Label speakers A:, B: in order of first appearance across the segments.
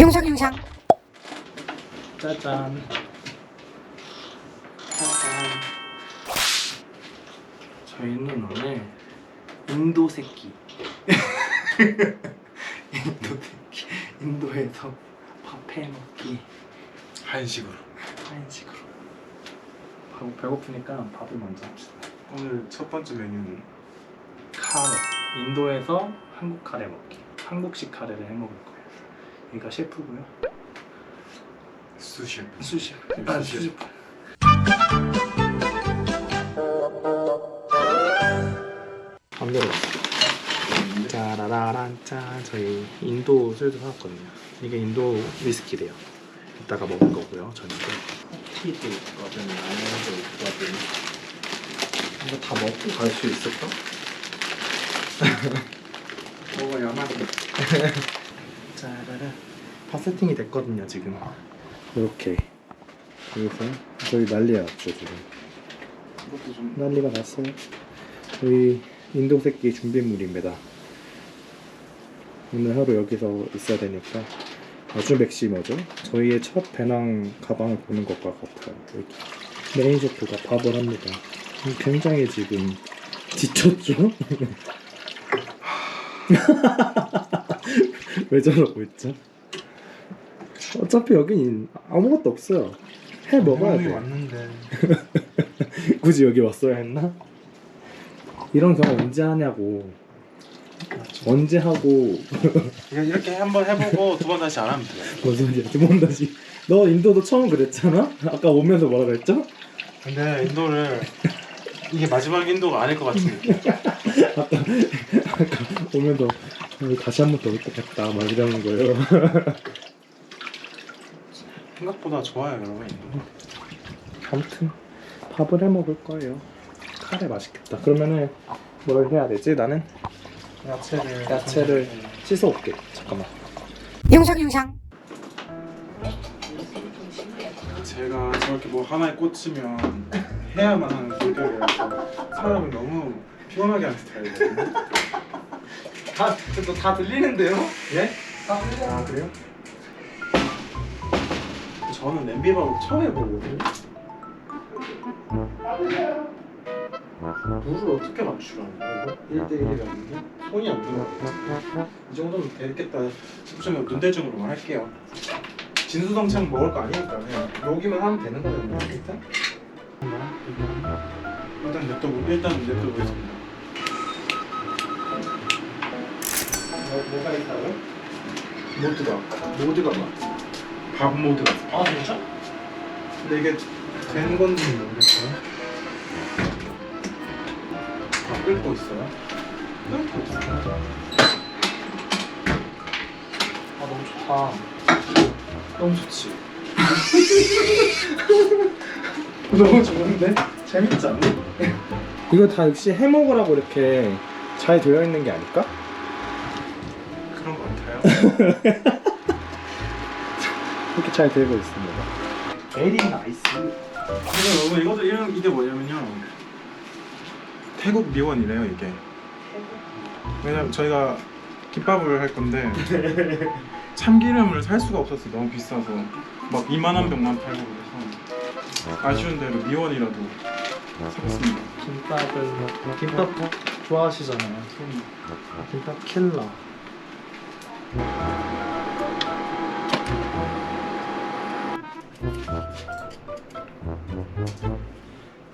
A: 영상 영상
B: 짜잔. 짜잔. 저희는 오늘 인도 새끼. 인도 새끼. 인도에서 밥 해 먹기
C: 한식으로
B: 한식으로. 배- 배고프니까 밥을 먼저 합시다.
C: 오늘 첫 번째 메뉴는
B: 카레. 인도에서 한국 카레 먹기. 한국식 카레를 해 먹을 거예요. 여기가 셰프고요.
C: 수셰프
B: 수시.
C: 아, 수시.
B: 만들어 짜라라란 짠 저희 인도 술도 사왔거든요 이게 인도 위스키래요 이따가 먹을 거고요 저녁에 티도 있거든 라면도 있거든 이거 다 먹고 갈 수 있을까? 먹어야만 짜라라 다 세팅이 됐거든요 지금 이렇게 여기서 저희 난리 났죠 지금
C: 이것도 좀
B: 난리가 났어요. 저희 인도 새끼 준비물입니다. 오늘 하루 여기서 있어야 되니까 아주 맥시머죠. 저희의 첫 배낭 가방을 보는 것과 같아요. 이렇게 메인 셰프가 밥을 합니다. 굉장히 지금 지쳤죠? 왜 저러고 있죠? 어차피 여긴 아무것도 없어요. 해 먹어야
C: 형이
B: 돼.
C: 왔는데
B: 굳이 여기 왔어야 했나? 이런 경험 언제 하냐고 언제 하고
C: 그냥 이렇게 한번 해보고 두 번 다시 안 하면 돼요
B: 무슨 소리야 두번 다시 너 인도도 처음 그랬잖아? 아까 오면서 뭐라 그랬죠?
C: 근데 인도를 이게 마지막 인도가 아닐 것 같은 느낌
B: 아까 아까 오면서 어, 다시 한 번 더 올 것 같다. 막 이러는 거예요.
C: 생각보다 좋아요 여러분.
B: 아무튼 밥을 해 먹을 거예요. 카레 맛있겠다. 그러면은 뭘 해야 되지? 나는
C: 야채를
B: 야채를 씻어 올게. 잠깐만.
A: 영상 영상
C: 제가 저렇게 뭐 하나에 꽂히면 해야만 하는 성격이라서 사람을 너무 피곤하게 하는 스타일이거든요
B: 다, 다 들리는데요?
C: 예?
B: 다 들려
C: 아 그래요? 저는 냄비밥을 처음 해보거든요. 물을 어떻게 맞추라는 거예요? 1대1이라는데 손이 안 들어가요. 이 정도면 되겠다. 싶으면 눈대중으로만 할게요. 진수성찬 먹을 거 아니니까 그냥 여기만 하면 되는 거예요. 일단? 일단 냅둬보 일단 냅둬보겠습니다
B: 뭐, 뭐가 있다고요?
C: 모드가 모드가 막 밥 모드가
B: 아 진짜?
C: 근데 이게 된 건지 모르겠어요. 아, 끓고 있어요? 끓고 있어요.
B: 아 너무 좋다
C: 너무 좋지.
B: 너무 좋은데? 재밌지 않니? 이거 다 역시 해먹으라고 이렇게 잘 되어 있는 게 아닐까?
C: 같아요.
B: 이렇게 잘 되고 있습니다 베리 나이스
C: 그래서 여러분 이것도 이런 이게 뭐냐면요. 태국 미원이래요 이게. 왜냐면 저희가 김밥을 할 건데 참기름을 살 수가 없었어요. 너무 비싸서 막 2만 원 병만 팔고 그래서 아쉬운 대로 미원이라도 사봤습니다.
B: 김밥을 김밥 좋아하시잖아요 김밥 킬러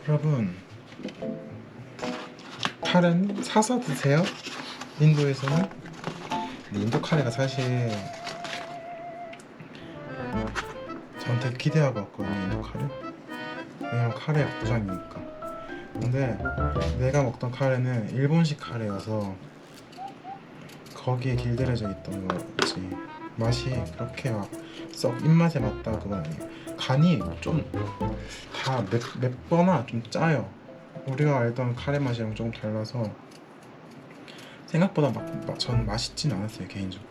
C: 여러분 카레는 사서 드세요. 인도에서는. 근데 인도 카레가 사실 전 되게 기대하고 왔거든요 인도 카레. 왜냐면 카레 약부장이니까. 근데 내가 먹던 카레는 일본식 카레여서 거기에 길들여져 있던 거지 맛이 그렇게 막 썩 입맛에 맞다 그건 아니에요 간이 좀다 맵거나 좀 짜요. 우리가 알던 카레 맛이랑 조금 달라서 생각보다 막, 막 전 맛있진 않았어요 개인적으로.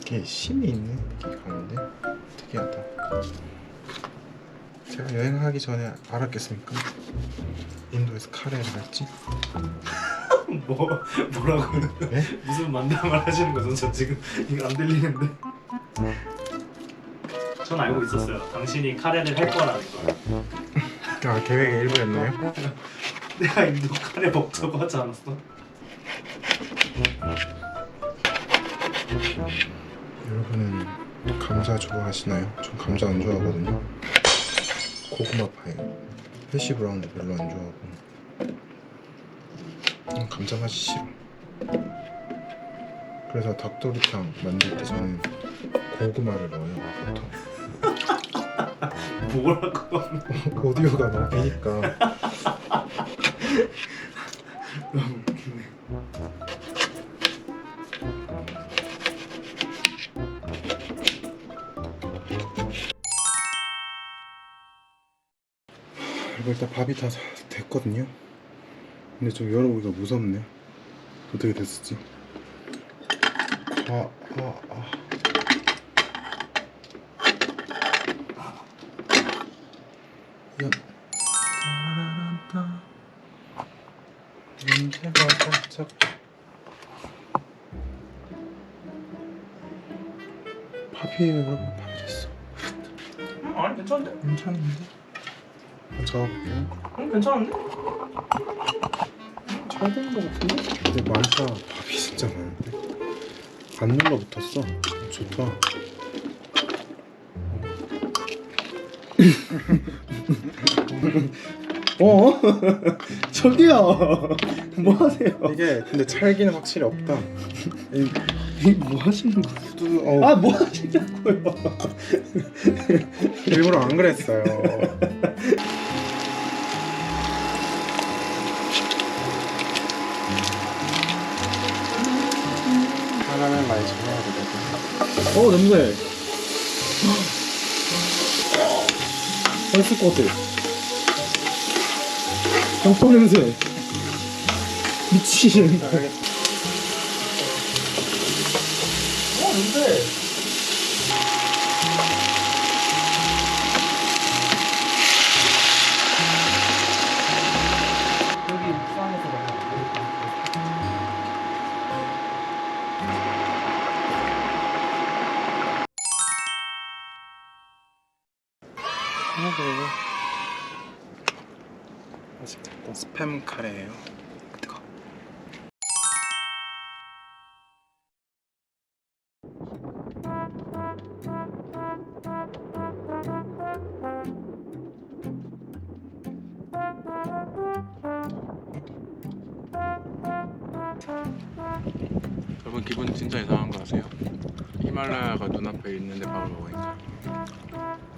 C: 이게 심이 있는 느낌이 가는데 특이하다. 제가 여행하기 전에 알았겠습니까? 인도에서 카레를 할지.
B: 뭐 뭐라고?
C: 네?
B: 무슨 만담을 하시는 거죠? 저 지금 이거 안 들리는데. 전 알고 있었어요. 당신이 카레를 할 거라는 거.
C: 아 계획의 일부였나요?
B: 내가 인도 카레 먹자고 하지 않았어?
C: 여러분은 감자 좋아하시나요? 전 감자 안 좋아하거든요. 고구마 파이, 해시 브라운도 별로 안 좋아하고. 음, 감자 맛이 싫어. 그래서 닭도리탕 만들 때 저는 고구마를 넣어요. 보통.
B: 뭐라고?
C: 오디오가 너무 비니까. 그리고 일단 밥이 다 됐거든요. 근데 좀 열어보기가 무섭네. 어떻게 됐을지. 아, 아, 아. 냄새가. 밥이에요, 여러분. 밥이 됐어.
B: 음, 아니 괜찮은데?
C: 괜찮은데? 한번 잡아볼게요.
B: 음, 괜찮은데?
C: 잘 되는 거 같은데? 근데 많다. 밥이 진짜 많은데? 안 눌러붙었어. 좋다. 어?
B: 저기요. 뭐 하세요?
C: 이게 근데 찰기는 확실히 없다.
B: 뭐 하시는 거예요?
C: 어,
B: 아 뭐 하시냐고요?
C: 일부러 안 그랬어요. 하나는 많이 잘해야 되거든.
B: 어 냄새. 맛있을 것 같아. 양파 냄새. 미친. 어 냄새.
C: 하나도 맛있겠다. 스팸 카레예요. 뜨거. 여러분 기분 진짜 이상한 거 아세요? 히말라야가 눈앞에 있는데 밥을 먹으니까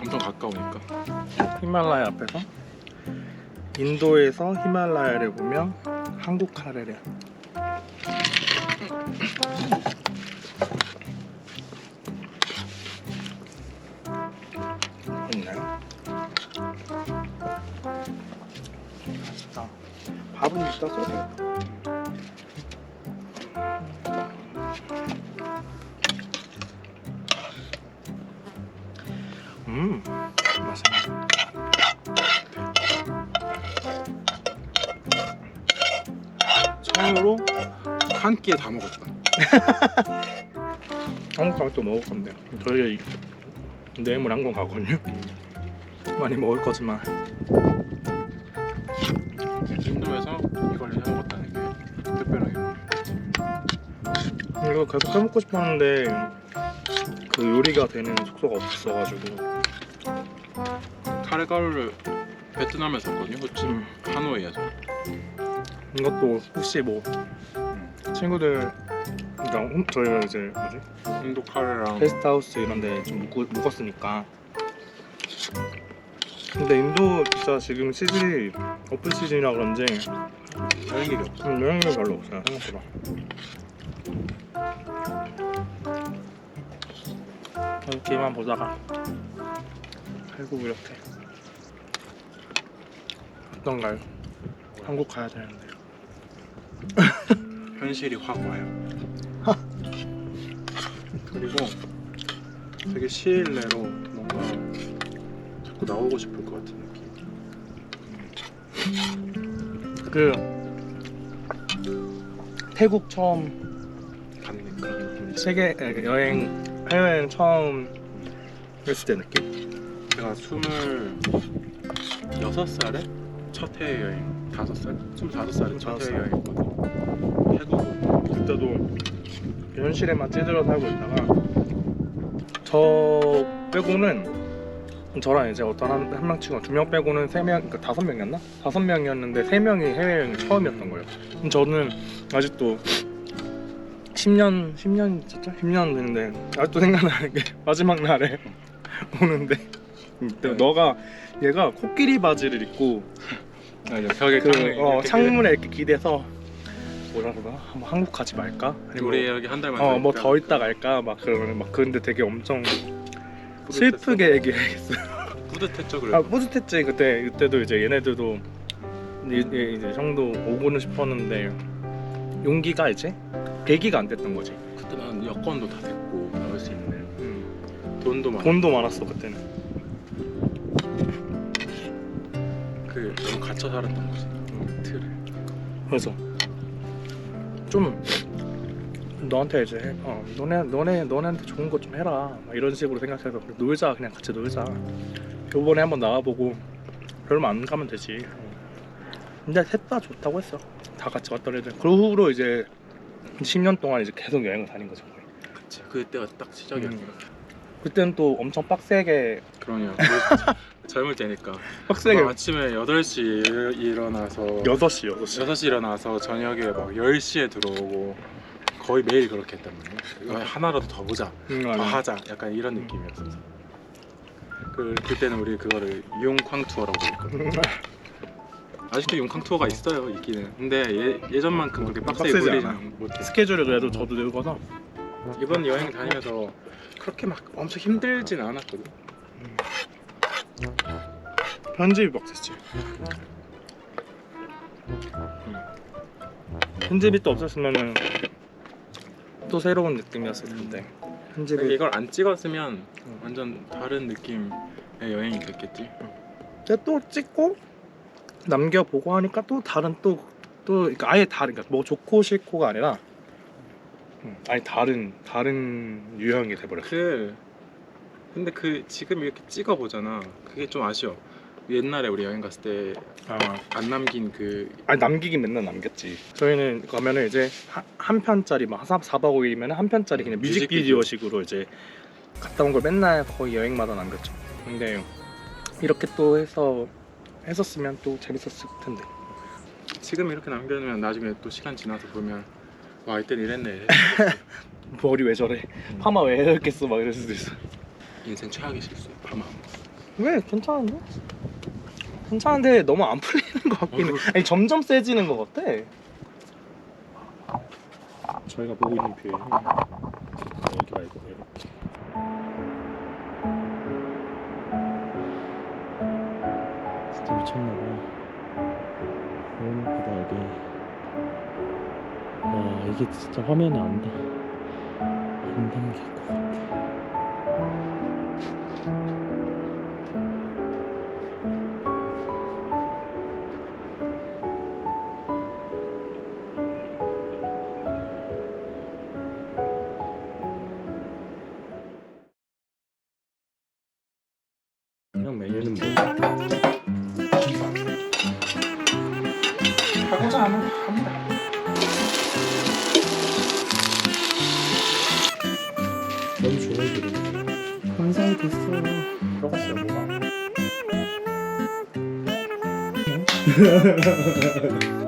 C: 엄청 가까우니까
B: 히말라야 앞에서 인도에서 히말라야를 보면 한국 카레래. 있나요? 맛있다. 밥은 이따 써도 음, 맛있네.
C: 처음으로 한 끼에 다 먹었다.
B: 한국 가면 또 먹을 건데 저희 내일 한국 가거든요 많이 먹을 거지만
C: 인도에서 이걸 해 먹었다는 게 특별하게.
B: 이거 계속 해먹고 싶었는데 그 요리가 되는 숙소가 없어가지고
C: 카레 가루를 베트남에서 샀거든요.
B: 음,
C: 하노이에서.
B: 이것도 혹시 뭐 친구들 그러니까 홈- 저희가 이제 뭐지
C: 인도 카레랑
B: 게스트하우스 이런데 좀 묵, 묵었으니까 근데 인도 진짜 지금 시즌이 오픈 시즌이라 그런지
C: 여행 일이 없어.
B: 음, 여행이 별로 없어요 생각보다 이렇게만 보다가 결국 이렇게 어떤가요? 한국 가야 되는데
C: 현실이 확 와요. 그리고 되게 시일 내로 뭔가 자꾸 나오고 싶을 것 같은 느낌.
B: 그 태국 처음
C: 가는 그런 느낌이지.
B: 세계 여행 해외여행 처음 했을 때 느낌.
C: 제가 스물 여섯 살에 첫 해외 여행 다섯 살, 스물다섯 살에 첫 해외 여행이거든. 태국
B: 그때도 현실에만 찌들어 살고 있다가 저 빼고는 저랑 이제 어떤 한, 한 명 친구 두 명 빼고는 세 명, 그러니까 다섯 명이었나? 다섯 명이었는데 세 명이 해외여행 처음이었던 거예요. 그럼 저는 아직도 10년, 10년 진짜 10년 됐는데 아직도 생각나는 게 마지막 날에 오는데 그때 너가 얘가 코끼리 바지를 입고
C: 아니, 벽에
B: 그
C: 그,
B: 어, 창문에 이렇게 기대서 뭐라 그러나 한번 한국 가지 말까? 아니면
C: 우리 여기 한 달만
B: 어 뭐. 더 있다 갈까? 막 그러는 막 그런데 되게 엄청 슬프게 얘기했어.
C: 뿌듯했죠 그래도.
B: 아 뿌듯했지 그때 그때도 이제 얘네들도 이제, 이제 형도 오고는 싶었는데 용기가 이제 계기가 안 됐던 거지.
C: 그때는 여권도 다 됐고 나올 수 있는
B: 음.
C: 돈도 많고
B: 돈도 많았어 그때는.
C: 그 너무 갇혀 살았던 거지. 틀에.
B: 그래서 좀 너한테 이제 해. 어 너네 너네 너네한테 좋은 거 좀 해라 막 이런 식으로 생각해서 그래, 놀자 그냥 같이 놀자. 요번에 한번 나와보고 별로 안 가면 되지. 근데 셋 다 좋다고 했어. 다 같이 왔던 애들. 그 후로 이제 10년 동안 이제 계속 여행을 다닌 거죠. 거의.
C: 그치. 그때가 딱 시작이었어.
B: 음. 그때는 또 엄청 빡세게
C: 그러냐. 젊을 때니까.
B: 빡세게
C: 막 아침에 8시 일어나서
B: 6시 6시
C: 6시 일어나서 저녁에 막 10시에 들어오고 거의 매일 그렇게 했단 말이야. 아, 하나라도 더 보자.
B: 응,
C: 더. 하자. 약간 이런 느낌이었어. 그 그때는 우리 그거를 용쾅 투어라고 했거든. 아직도 용캉 투어가 있어요 있기는 근데 예, 예전만큼 그렇게 빡세게
B: 빡세지 않아.
C: 못해
B: 스케줄을 그래도 저도 늘거나
C: 이번 여행 다니면서 그렇게 막 엄청 힘들진 않았거든.
B: 편집이 빡셌지? 편집이 또 없었으면은 또 새로운 느낌이었을 텐데. 편집이.
C: 이걸 안 찍었으면 완전 다른 느낌의 여행이 됐겠지?
B: 근데 또 찍고 남겨보고 하니까 또 다른 또또 그러니까 아예 다른 그러니까 뭐 좋고 싫고가 아니라 음, 아예 다른 다른 유형이 돼버렸어.
C: 그 근데 그 지금 이렇게 찍어 보잖아 그게 좀 아쉬워 옛날에 우리 여행 갔을 때안
B: 아,
C: 남긴 그
B: 아니 남기긴 맨날 남겼지. 저희는 가면은 이제 한, 한 편짜리 막 4, 4박 5일이면 한 편짜리 그냥
C: 뮤직비디오.
B: 뮤직비디오식으로 이제 갔다 온 걸 맨날 거의 여행마다 남겼죠. 근데 이렇게 또 해서 했었으면 또 재밌었을 텐데.
C: 지금 이렇게 남겨놓으면 나중에 또 시간 지나서 보면 와 이땐 이랬네
B: 머리 왜 저래? 파마 왜 이랬겠어? 막 이럴 수도 있어.
C: 인생 최악의 실수 파마
B: 왜 괜찮은데? 괜찮은데 너무 안 풀리는 것 같긴 해.
C: 어,
B: 아니 점점 세지는 것 같아. 저희가 보고 있는 뷰에 여기 말고 이렇게. 진짜 미쳤나봐. 너무 예쁘다 여기. 와 이게 진짜 화면에 안 다. 안 담길 것 같아. 그냥 메뉴는 뭐? Hahahaha